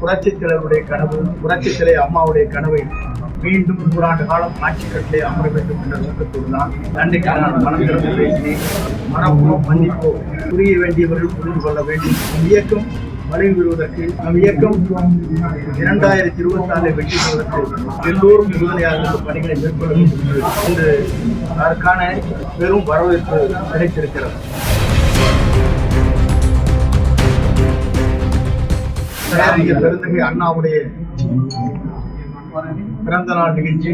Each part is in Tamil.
புரட்சி தலைவருடைய கனவு புரட்சி சிலை அம்மாவுடைய கனவை மீண்டும் நூறாண்டு காலம் ஆட்சி கட்டிலே அமர வேண்டும் என்ற நோக்கத்தோடு தான் நன்றைக்கு நான் மனம் திறந்து பேசி மனப்போ மன்னிப்போ புரிய வேண்டியவர்கள் புரிந்து கொள்ள வேண்டும். இயக்கம் வலிமை பெறுவதற்கு நம் இயக்கம் இரண்டாயிரத்தி இருபத்தி ஆறை வெற்றி பெறுவதற்கு எல்லோரும் உறுதுணையாக பணிகளை மேற்கொள்ள வேண்டும் என்று அதற்கான பெரும் வரவேற்பு கிடைத்திருக்கிறது. பேரறிஞர் பெருந்தகை அண்ணாவுடைய பிறந்த நாள் நிகழ்ச்சி.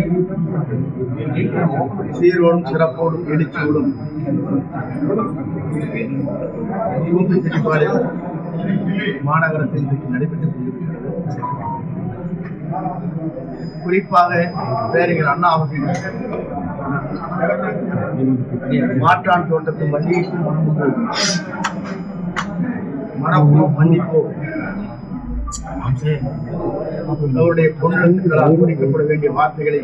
சீரோடும் சிறப்போடும் எழுச்சியோடும் தூத்துக்குடிப்பாளையம் மாநகரத்தில் இன்றைக்கு நடைபெற்றுக் கொண்டிருக்கிறது. குறிப்பாக பேரறிஞர் அண்ணா அவர்கள். மாற்றான் தோட்டத்தை மல்லிகைக்கு மனமுண்டு மனப்போம் மன்னிப்போம். அவருடைய பொன்னெழுத்துக்களால் குறிக்கப்பட வேண்டிய வார்த்தைகளை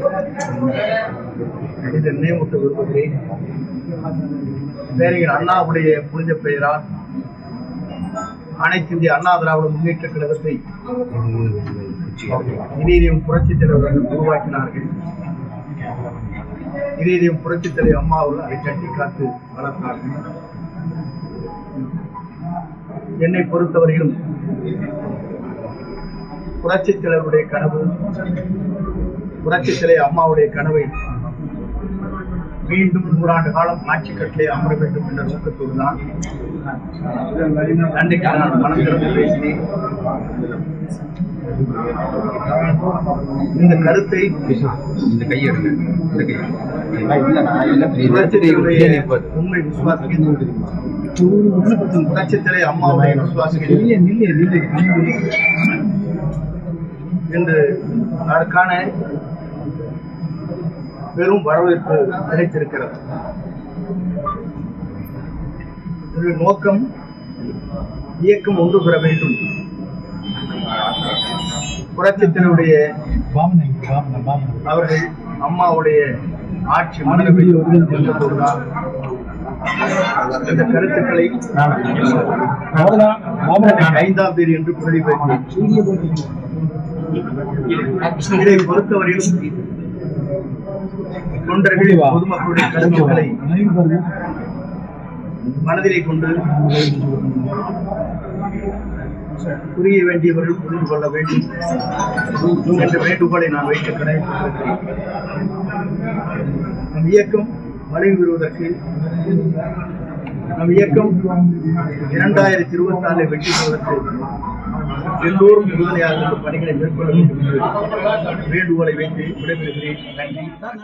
இதை நினைவூட்ட விரும்புகிறேன். பேரறிஞர் அண்ணாவுடைய புனித பெயரால் அனைத்து இந்திய அண்ணா திராவிட முன்னேற்ற கழகத்தை இனியும் புரட்சி தலைவர்கள் உருவாக்கினார்கள். இனியும் புரட்சி தலைவர் அம்மா அவர்கள் அதை கட்டி காத்து வளர்த்தார்கள். என்னை பொறுத்தவரையிலும் புரட்சி தலைவருடைய கனவு புரட்சி தலைவர் அம்மாவுடைய கனவை மீண்டும் நூறாண்டு காலம் ஆட்சி கட்டளை அமர வேண்டும் என்ற நோக்கத்தோடு தான் அன்றைக்கு நான் மனம் திறந்து பேசினேன். இந்த கருத்தை இந்த கையை இந்த கையை உண்மை விசுவாசிகள். புரட்சித் அம்மாவுடைய விசுவாசிகள். என்று அதற்கான பெரும் வரவேற்பு கிடைத்திருக்கிறது. இதனுடைய நோக்கம் இயக்கம் ஒன்று பெற வேண்டும். புரட்சித்தினுடைய அவர்கள் அம்மாவுடைய ஆட்சி மனதை என்பதோடுதான் இந்த கருத்துக்களை ஐந்தாம் தேதி என்று பிரதிபலித்தேன் இதை பொறுத்தவரையிலும் தொண்டர்கள் பொதுமக்களுடைய கருத்துக்களை மனதிலே கொண்டு புரிய வேண்டியவர்கள் புரிந்து கொள்ள வேண்டும் என்ற வேண்டுகோளை நான் வைக்க நம் இயக்கம் வலிமை பெறுவதற்கு நம் இயக்கம் இரண்டாயிரத்தி இருபத்தி ஆறை வெற்றி பெறுவதற்கு எல்லோரும் உறுதுணையாக பணிகளை மேற்கொள்ள வேண்டும் என்று வேண்டுகோளை வைத்து விடைபெறுகிறேன். நன்றி.